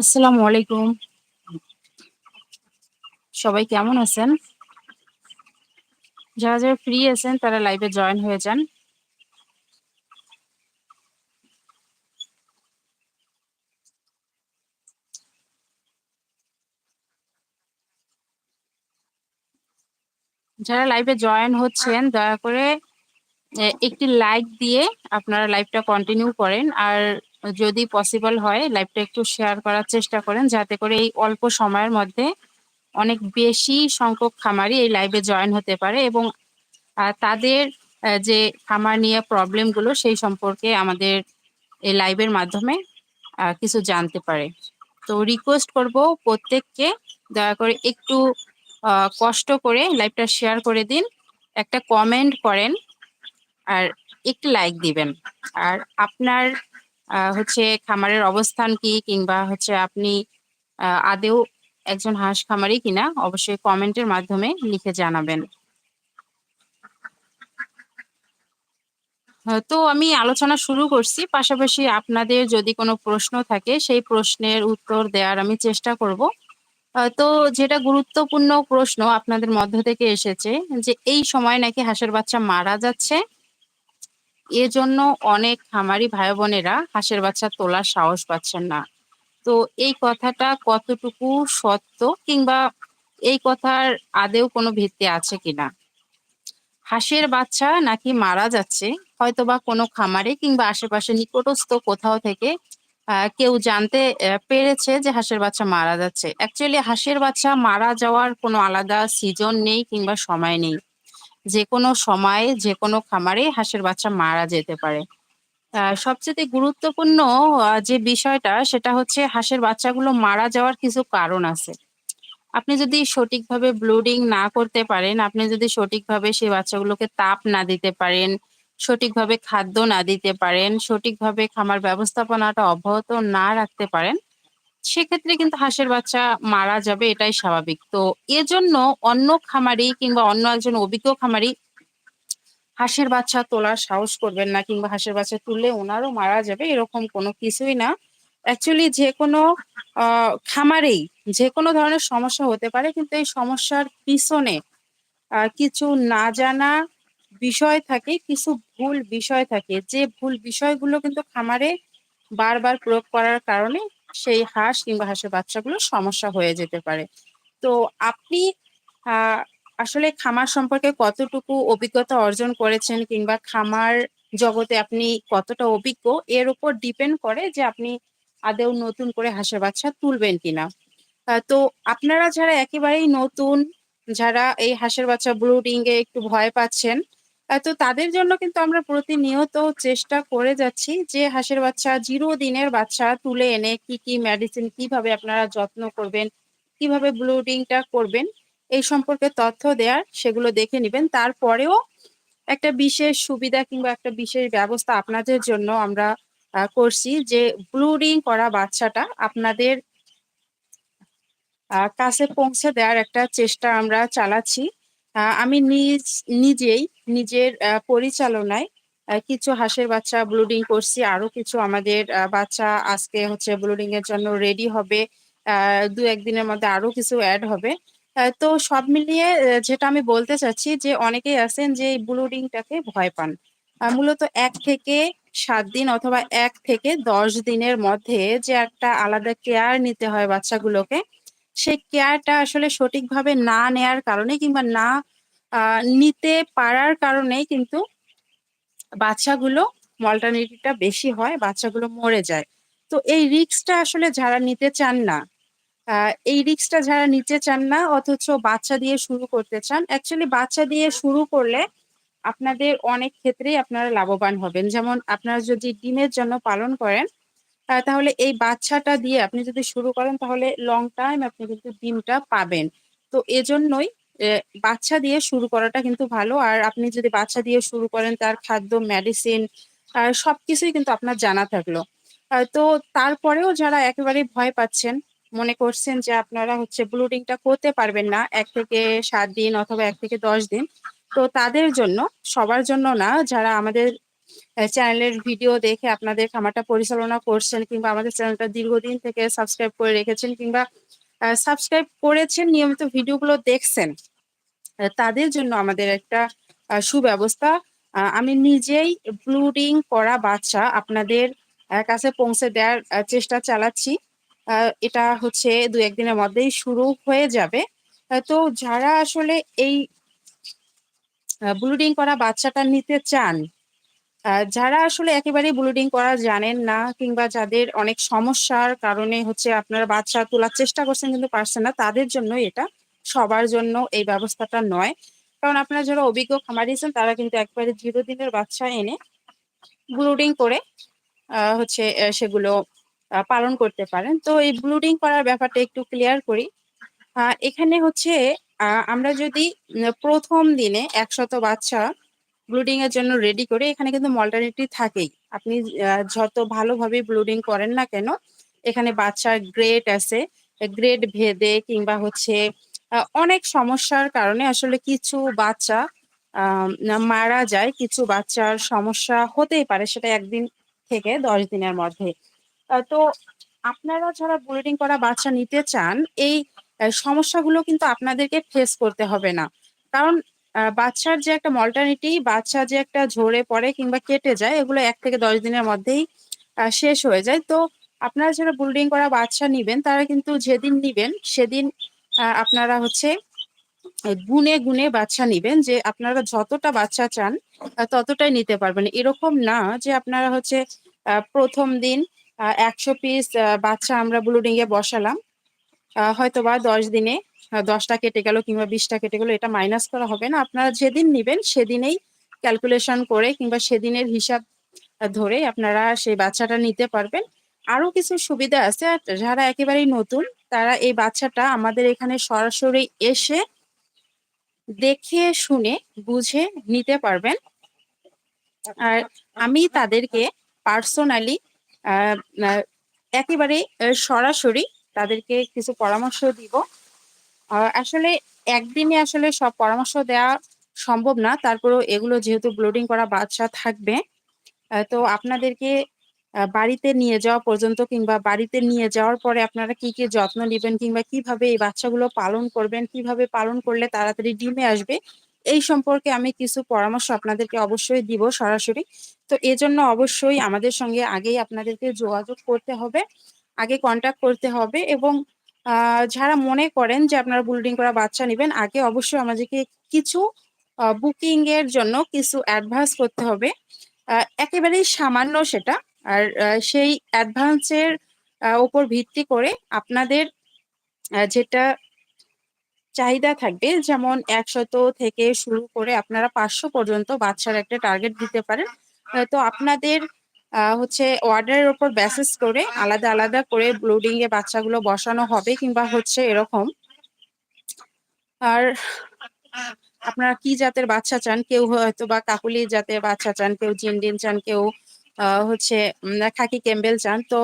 আসসালামু আলাইকুম। সবাই কেমন আছেন? যারা যারা ফ্রি আছেন, তারা লাইভে জয়েন হয়ে যান। যারা লাইভে জয়েন হচ্ছেন, দয়া করে একটি লাইক দিয়ে আপনারা লাইভটা কন্টিনিউ করেন। আর যদি পসিবল হয় লাইভটা একটু শেয়ার করার চেষ্টা করেন, যাতে করে এই অল্প সময়ের মধ্যে অনেক বেশি সংখ্যক খামারি এই লাইভে জয়েন হতে পারে এবং তাদের যে খামার নিয়ে প্রবলেমগুলো সেই সম্পর্কে আমাদের এই লাইভের মাধ্যমে কিছু জানতে পারে। তো রিকোয়েস্ট করব প্রত্যেককে দয়া করে একটু কষ্ট করে লাইভটা শেয়ার করে দিন, একটা কমেন্ট করেন, আর একটু লাইক দিবেন। আর আপনার হচ্ছে খামারের অবস্থান কি কিংবা হচ্ছে আপনি আদেও একজন হাঁস খামারি কিনা, অবশ্যই কমেন্টের মাধ্যমে লিখে জানাবেন। তো আমি আলোচনা শুরু করছি। পাশাপাশি আপনাদের যদি কোনো প্রশ্ন থাকে, সেই প্রশ্নের উত্তর দেওয়ার আমি চেষ্টা করব। তো যেটা গুরুত্বপূর্ণ প্রশ্ন আপনাদের মধ্য থেকে এসেছে যে, এই সময় নাকি হাঁসের বাচ্চা মারা যাচ্ছে? এজন্য অনেক খামারি ভাই বোনেরা হাঁসের বাচ্চা তোলার সাহস পাচ্ছেন না। তো এই কথাটা কতটুকু সত্য কিংবা এই কথার আদেও কোনো ভিত্তি আছে কিনা? হাঁসের বাচ্চা নাকি মারা যাচ্ছে হয়তো বা কোনো খামারে কিংবা আশেপাশে নিকটস্থ কোথাও থেকে কেউ জানতে পেরেছে যে হাঁসের বাচ্চা মারা যাচ্ছে। অ্যাকচুয়ালি হাঁসের বাচ্চা মারা যাওয়ার কোনো আলাদা সিজন নেই কিংবা সময় নেই। যে কোনো সময়ে যে কোনো খামারে হাঁসের বাচ্চা মারা যেতে পারে। সবচেয়ে গুরুত্বপূর্ণ যে বিষয়টা, সেটা হচ্ছে হাঁসের বাচ্চাগুলো মারা যাওয়ার কিছু কারণ আছে। আপনি যদি সঠিকভাবে ব্লুডিং না করতে পারেন, আপনি যদি সঠিকভাবে সেই বাচ্চাগুলোকে তাপ না দিতে পারেন, সঠিকভাবে খাদ্য না দিতে পারেন, সঠিকভাবে খামার ব্যবস্থাপনাটা অব্যাহত না রাখতে পারেন সেক্ষেত্রে কিন্তু হাঁসের বাচ্চা মারা যাবে, এটাই স্বাভাবিক। তো এজন্য অন্য খামারি কিংবা অন্য একজন অভিজ্ঞ খামারি হাঁসের বাচ্চা তোলার সাহস করবেন না কিংবা হাঁসের বাচ্চা তুললে ওনারও মারা যাবে, এরকম কোনো কিছুই না। অ্যাকচুয়ালি যে কোনো খামারেই যে কোনো ধরনের সমস্যা হতে পারে, কিন্তু এই সমস্যার পিছনে কিছু না জানা বিষয় থাকে, কিছু ভুল বিষয় থাকে। যে ভুল বিষয়গুলো কিন্তু খামারে বারবার প্রয়োগ করার কারণে সেই হাঁস কিংবা হাঁসের বাচ্চাগুলোর সমস্যা হয়ে যেতে পারে। তো আপনি আসলে খামার সম্পর্কে কতটুকু অভিজ্ঞতা অর্জন করেছেন কিংবা খামার জগতে আপনি কতটা অভিজ্ঞ, এর উপর ডিপেন্ড করে যে আপনি আদেও নতুন করে হাঁসের বাচ্চা তুলবেন কিনা। তো আপনারা যারা একেবারেই নতুন, যারা এই হাঁসের বাচ্চা ব্রুডিং এ একটু ভয় পাচ্ছেন তো তাদের জন্য কিন্তু আমরা প্রতিনিয়ত চেষ্টা করে যাচ্ছি যে হাঁসের বাচ্চা জিরো দিনের বাচ্চা তুলে এনে কি কি মেডিসিন কীভাবে আপনারা যত্ন করবেন, কীভাবে ব্লুডিংটা করবেন, এই সম্পর্কে তথ্য দেওয়ার সেগুলো দেখে নেবেন। তারপরেও একটা বিশেষ সুবিধা কিংবা একটা বিশেষ ব্যবস্থা আপনাদের জন্য আমরা করছি যে ব্লুডিং করা বাচ্চাটা আপনাদের কাছে পৌঁছে দেওয়ার একটা চেষ্টা আমরা চালাচ্ছি। আমি নিজ, নিজেই নিজের পরিচালনায় কিছু হাঁসের বাচ্চা ব্লুডিং করছি। আরও কিছু আমাদের বাচ্চা আজকে হচ্ছে ব্লুডিং এর জন্য রেডি হবে। দু একদিনের মধ্যে আরও কিছু অ্যাড হবে। তো সব মিলিয়ে যেটা আমি বলতে চাচ্ছি যে অনেকেই আছেন যে ব্লুডিংটাকে ভয় পান। মূলত এক থেকে সাত দিন অথবা এক থেকে দশ দিনের মধ্যে যে একটা আলাদা কেয়ার নিতে হয় বাচ্চাগুলোকে সেই কেয়ারটা আসলে সঠিকভাবে না নেয়ার কারণে কিংবা না নিতে পারার কারণেই কিন্তু বাচ্চাগুলো মর্টালিটিটা বেশি হয়, বাচ্চাগুলো মরে যায়। তো এই রিক্সটা আসলে যারা নিতে চান না এই রিক্সটা যারা নিতে চান না, অথচ বাচ্চা দিয়ে শুরু করতে চান অ্যাকচুয়ালি বাচ্চা দিয়ে শুরু করলে আপনাদের অনেক ক্ষেত্রেই আপনারা লাভবান হবেন। যেমন আপনারা যদি ডিমের জন্য পালন করেন তাহলে এই বাচ্চাটা দিয়ে আপনি যদি শুরু করেন, তাহলে লং টাইম আপনি কিন্তু ডিমটা পাবেন। তো এজন্যই বাচ্চা দিয়ে শুরু করাটা কিন্তু ভালো। আর আপনি যদি বাচ্চা দিয়ে শুরু করেন, তার খাদ্য মেডিসিন আর সবকিছুই কিন্তু আপনার জানা থাকল। তো তারপরেও যারা একেবারে ভয় পাচ্ছেন, মনে করছেন যে আপনারা হচ্ছে ব্লুডিংটা করতে পারবেন না, এক থেকে সাত দিন অথবা এক থেকে দশ দিন, তো তাদের জন্য, সবার জন্য না, যারা আমাদের চ্যানেলের ভিডিও দেখে আপনাদের খামারটা পরিচালনা করছেন কিংবা আমাদের চ্যানেলটা দীর্ঘদিন থেকে সাবস্ক্রাইব করে রেখেছেন কিংবা সাবস্ক্রাইব করেছেন, নিয়মিত ভিডিওগুলো দেখছেন তাদের জন্য আমাদের একটা সুব্যবস্থা। আমি নিজেই ব্লুডিং করা বাচ্চা আপনাদের কাছে পৌঁছে দেওয়ার চেষ্টা চালাচ্ছি। এটা হচ্ছে দু একদিনের মধ্যেই শুরু হয়ে যাবে। তো যারা আসলে এই ব্লুডিং করা বাচ্চাটা নিতে চান যারা আসলে একেবারেই ব্লুডিং করা জানেন না কিংবা যাদের অনেক সমস্যার কারণে হচ্ছে আপনারা বাচ্চা তোলার চেষ্টা করছেন কিন্তু পারছেন না, তাদের জন্য এটা সবার জন্য এই ব্যবস্থাটা নয়। কারণ আপনারা যারা অভিজ্ঞ খামারিয়েছেন তারা কিন্তু একবারে জিরো দিনের বাচ্চা এনে ব্লুডিং করে হচ্ছে সেগুলো পালন করতে পারেন। তো এই ব্লুডিং করার ব্যাপারটা একটু ক্লিয়ার করি। এখানে হচ্ছে আমরা যদি, প্রথম দিনে একশত বাচ্চা ব্লুডিং এর জন্য রেডি করে এখানে কিন্তু মল্টারিটি থাকেই। আপনি যত ভালোভাবে ব্লুডিং করেন না কেন, এখানে বাচ্চার গ্রেড আছে গ্রেড ভেদে কিংবা হচ্ছে অনেক সমস্যার কারণে আসলে কিছু বাচ্চা মারা যায়, কিছু বাচ্চার সমস্যা হতেই পারে সেটা একদিন থেকে দশ দিনের মধ্যে। তো আপনারা যারা ব্রিডিং করা বাচ্চা নিতে চান, এই সমস্যাগুলো কিন্তু আপনাদেরকে ফেস করতে হবে না। কারণ বাচ্চার যে একটা মল্টানিটি বাচ্চা যে একটা ঝরে পড়ে কিংবা কেটে যায়, এগুলো এক থেকে দশ দিনের মধ্যেই শেষ হয়ে যায়। তো আপনারা যারা ব্রিডিং করা বাচ্চা নিবেন, তারা কিন্তু যেদিন নিবেন, সেদিন আপনারা হচ্ছে গুনে গুনে বাচ্চা নিবেন যে আপনারা যতটা বাচ্চা চান ততটাই নিতে পারবেন। এরকম না যে আপনারা হচ্ছে প্রথম দিন একশো পিস বাচ্চা আমরা ব্লুডিং এ বসালাম হয়তো বা দশ দিনে দশটা কেটে গেল কিংবা বিশটা কেটে গেল, এটা মাইনাস করা হবে না। আপনারা যেদিন নিবেন সেদিনেই ক্যালকুলেশন করে কিংবা সেদিনের হিসাব ধরে আপনারা সেই বাচ্চাটা নিতে পারবেন। আরও কিছু সুবিধা আছে, আর যারা একেবারেই নতুন, তারা এই বাচ্চাটা আমাদের এখানে সরাসরি এসে দেখে, শুনে, বুঝে নিতে পারবেন। আর আমি তাদেরকে পার্সোনালি একেবারে সরাসরি তাদেরকে কিছু পরামর্শ দিব। আসলে একদিনে আসলে সব পরামর্শ দেওয়া সম্ভব না। তারপরেও এগুলো যেহেতু ব্লোডিং করা বাচ্চা থাকবে তো আপনাদেরকে বাড়িতে নিয়ে যাওয়া পর্যন্ত কিংবা বাড়িতে নিয়ে যাওয়ার পরে আপনারা কি কি যত্ন নেবেন কিংবা কীভাবে এই বাচ্চাগুলো পালন করবেন, কীভাবে পালন করলে তাড়াতাড়ি ডিমে আসবে, এই সম্পর্কে আমি কিছু পরামর্শ আপনাদেরকে অবশ্যই দিব সরাসরি। তো এজন্য অবশ্যই আমাদের সঙ্গে আগেই আপনাদেরকে যোগাযোগ করতে হবে, আগে কন্ট্যাক্ট করতে হবে এবং যারা মনে করেন যে আপনারা বুলডিং করা বাচ্চা নেবেন, আগে অবশ্যই আমাদেরকে কিছু বুকিং এর জন্য কিছু অ্যাডভান্স করতে হবে। একেবারেই সামান্য সেটা। আর সেই অ্যাডভান্সের উপর ভিত্তি করে আপনাদের যেটা চাহিদা থাকবে, যেমন একশত থেকে শুরু করে আপনারা পাঁচশো পর্যন্ত বাচ্চার একটা টার্গেট দিতে পারেন। তো আপনাদের হচ্ছে অর্ডারের ওপর বেসিস করে আলাদা আলাদা করে ব্লোডিং এ বাচ্চাগুলো বসানো হবে কিংবা হচ্ছে এরকম। আর আপনারা কি জাতের বাচ্চা চান? কেউ হয়তো বা কাকুলি জাতের বাচ্চা চান, কেউ জিনডিন চান, কেউ হচ্ছে খাকি ক্যাম্বেল চান। তো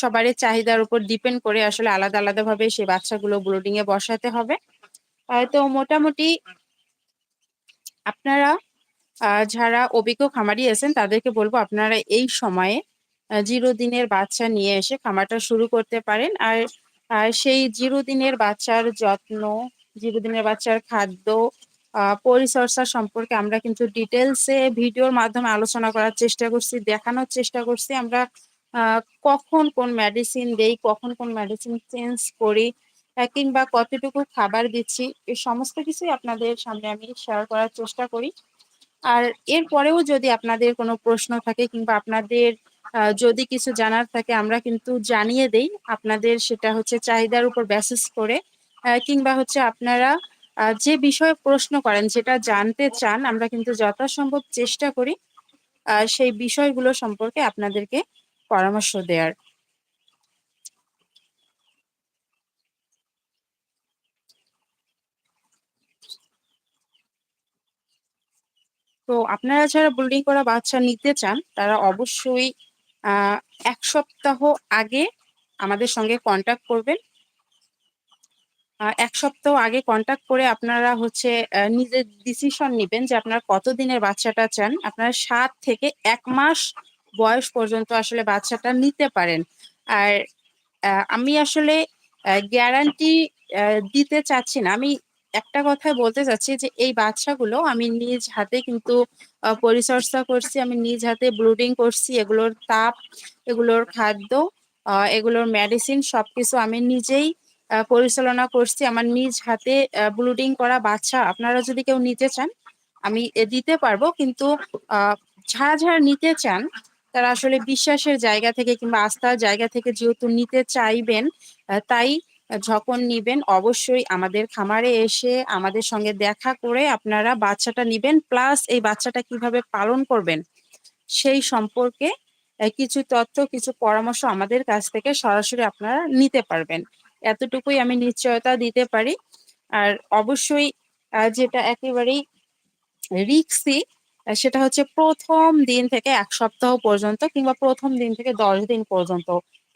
সবারই চাহিদার উপর ডিপেন্ড করে আসলে আলাদা আলাদা ভাবে সেই বাচ্চাগুলো ব্লোডিং এ বসাতে হবে। তো মোটামুটি আপনারা যারা অভিজ্ঞ খামারি আছেন, তাদেরকে বলব আপনারা এই সময়ে জিরো দিনের বাচ্চা নিয়ে এসে খামারটা শুরু করতে পারেন। আর সেই জিরো দিনের বাচ্চার যত্ন জিরো দিনের বাচ্চার খাদ্য পরিচর্যা সম্পর্কে আমরা কিন্তু ডিটেলসে ভিডিওর মাধ্যমে আলোচনা করার চেষ্টা করছি, দেখানোর চেষ্টা করছি। আমরা কখন কোন মেডিসিন দেই, কখন কোন মেডিসিন চেঞ্জ করি কিংবা কতটুকু খাবার দিচ্ছি এই সমস্ত কিছুই আপনাদের সামনে আমি শেয়ার করার চেষ্টা করি। আর এরপরেও যদি আপনাদের কোনো প্রশ্ন থাকে কিংবা আপনাদের যদি কিছু জানার থাকে, আমরা কিন্তু জানিয়ে দেই। আপনাদের সেটা হচ্ছে চাহিদার উপর বেসিস করে কিংবা হচ্ছে আপনারা যে বিষয়ে প্রশ্ন করেন, যেটা জানতে চান, আমরা কিন্তু যথাসম্ভব চেষ্টা করি সেই বিষয়গুলো সম্পর্কে আপনাদেরকে পরামর্শ দেওয়ার। তো আপনারা যারা ব্রিডিং করা বাচ্চা নিতে চান, তারা অবশ্যই এক সপ্তাহ আগে আমাদের সঙ্গে কন্ট্যাক্ট করবেন। এক সপ্তাহ আগে কন্টাক্ট করে আপনারা হচ্ছে নিজের ডিসিশন নিবেন যে আপনারা কত দিনের বাচ্চাটা চান। আপনারা সাত থেকে এক মাস বয়স পর্যন্ত আসলে বাচ্চাটা নিতে পারেন। আর আমি আসলে গ্যারান্টি দিতে চাচ্ছি না। আমি একটা কথাই বলতে চাচ্ছি যে, এই বাচ্চাগুলো আমি নিজ হাতে কিন্তু পরিচর্যা করছি, আমি নিজ হাতে ব্লুডিং করছি, এগুলোর তাপ, এগুলোর খাদ্য এগুলোর মেডিসিন সবকিছু আমি নিজেই পরিচালনা করছি। আমার নিজ হাতে ব্লুডিং করা বাচ্চা আপনারা যদি কেউ নিতে চান, আমি দিতে পারব। কিন্তু যারা যারা নিতে চান, তারা আসলে বিশ্বাসের জায়গা থেকে কিংবা আস্থার জায়গা থেকে যেহেতু নিতে চাইবেন তাই যখন নিবেন, অবশ্যই আমাদের খামারে এসে আমাদের সঙ্গে দেখা করে আপনারা বাচ্চাটা নিবেন, প্লাস এই বাচ্চাটা কীভাবে পালন করবেন, সেই সম্পর্কে কিছু তথ্য, কিছু পরামর্শ আমাদের কাছ থেকে সরাসরি আপনারা নিতে পারবেন। এতটুকুই আমি নিশ্চয়তা দিতে পারি। আর অবশ্যই যেটা একেবারেই রিক্সি সেটা হচ্ছে প্রথম দিন থেকে এক সপ্তাহ পর্যন্ত কিংবা প্রথম দিন থেকে দশ দিন পর্যন্ত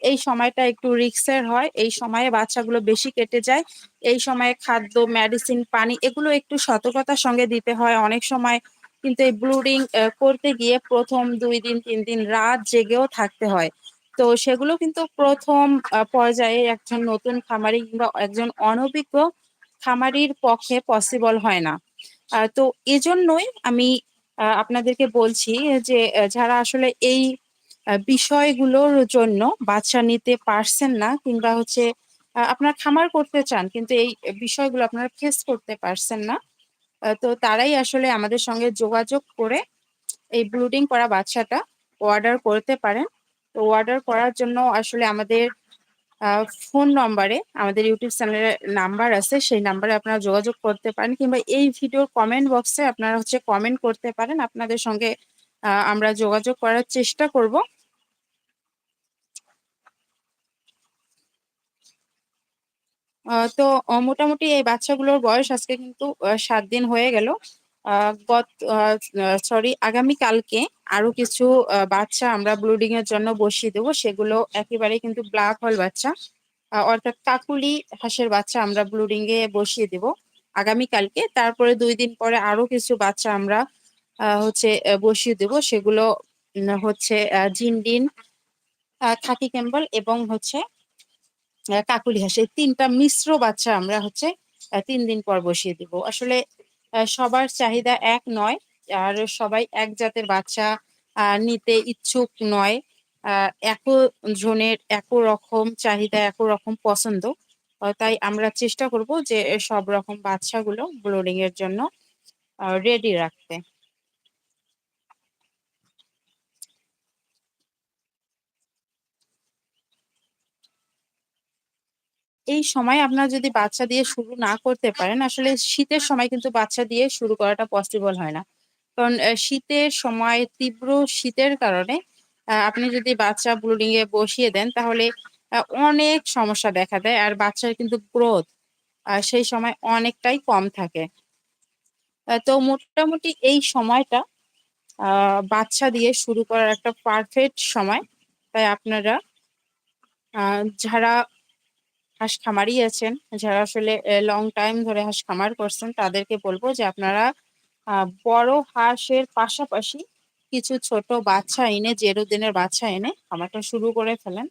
এই সময়টা একটু রিক্সের হয়, এই সময়ে বাচ্চাগুলো বেশি কেটে যায়, এই সময়ে খাদ্য মেডিসিন পানি এগুলো একটু সতর্কতার সঙ্গে দিতে হয়। অনেক সময় কিন্তু এই ব্লুডিং করতে গিয়ে প্রথম দুই দিন, তিন দিন রাত জেগেও থাকতে হয়। তো সেগুলো কিন্তু প্রথম পর্যায়ে একজন নতুন খামারি কিংবা একজন অনভিজ্ঞ খামারির পক্ষে পসিবল হয় না। তো এজন্যই আমি আপনাদেরকে বলছি যে যারা আসলে এই বিষয়গুলোর জন্য বাচ্চা নিতে পারছেন না কিংবা হচ্ছে আপনার খামার করতে চান কিন্তু এই বিষয়গুলো আপনারা ফেস করতে পারছেন না। তো তারাই আসলে আমাদের সঙ্গে যোগাযোগ করে এই ব্লুডিং করা বাচ্চাটা অর্ডার করতে পারেন। তো অর্ডার করার জন্য আসলে আমাদের ফোন নম্বরে আমাদের ইউটিউব চ্যানেলের নাম্বার আছে, সেই নাম্বারে আপনারা যোগাযোগ করতে পারেন কিংবা এই ভিডিওর কমেন্ট বক্সে আপনারা হচ্ছে কমেন্ট করতে পারেন। আপনাদের সঙ্গে আমরা যোগাযোগ করার চেষ্টা করব। তো মোটামুটি এই বাচ্চাগুলোর বয়স আজকে কিন্তু সাত দিন হয়ে গেল। গত সরি আগামী কালকে আরও কিছু বাচ্চা আমরা ব্লুডিং এর জন্য বসিয়ে দেবো। সেগুলো একেবারে কিন্তু ব্ল্যাক হল বাচ্চা। অর্থাৎ কাকুলি হাঁসের বাচ্চা আমরা ব্লুডিং এ বসিয়ে দেব আগামী কালকে তারপরে দুই দিন পরে আরও কিছু বাচ্চা আমরা হচ্ছে বসিয়ে দেব। সেগুলো হচ্ছে জিনডিন খাকি ক্যাম্বল এবং হচ্ছে কাকুলি হাঁস। এই তিনটা মিশ্র বাচ্চা আমরা হচ্ছে তিন দিন পর বসিয়ে দিব। আসলে সবার চাহিদা এক নয়, আর সবাই এক জাতের বাচ্চা নিতে ইচ্ছুক নয়। একো জনের একো রকম চাহিদা এক রকম পছন্দ তাই আমরা চেষ্টা করব যে সব রকম বাচ্চাগুলো ব্রোডিং এর জন্য রেডি রাখতে। এই সময় আপনারা যদি বাচ্চা দিয়ে শুরু না করতে পারেন, আসলে শীতের সময় কিন্তু বাচ্চা দিয়ে শুরু করাটা পসিবল হয় না। কারণ শীতের সময়, তীব্র শীতের কারণে আপনি যদি বাচ্চা ব্লুডিং এ বসিয়ে দেন, তাহলে অনেক সমস্যা দেখা দেয় আর বাচ্চার কিন্তু গ্রোথ সেই সময় অনেকটাই কম থাকে। তো মোটামুটি এই সময়টা বাচ্চা দিয়ে শুরু করার একটা পারফেক্ট সময়। তাই আপনারা যারা হাঁস খামারই আছেন, যারা আসলে লং টাইম ধরে হাঁস খামার করছেন, তাদেরকে বলব যে আপনারা বড় হাঁসের পাশাপাশি কিছু ছোট বাচ্চা এনে জেরো দিনের বাচ্চা এনে খামারটা শুরু করে ফেলেন।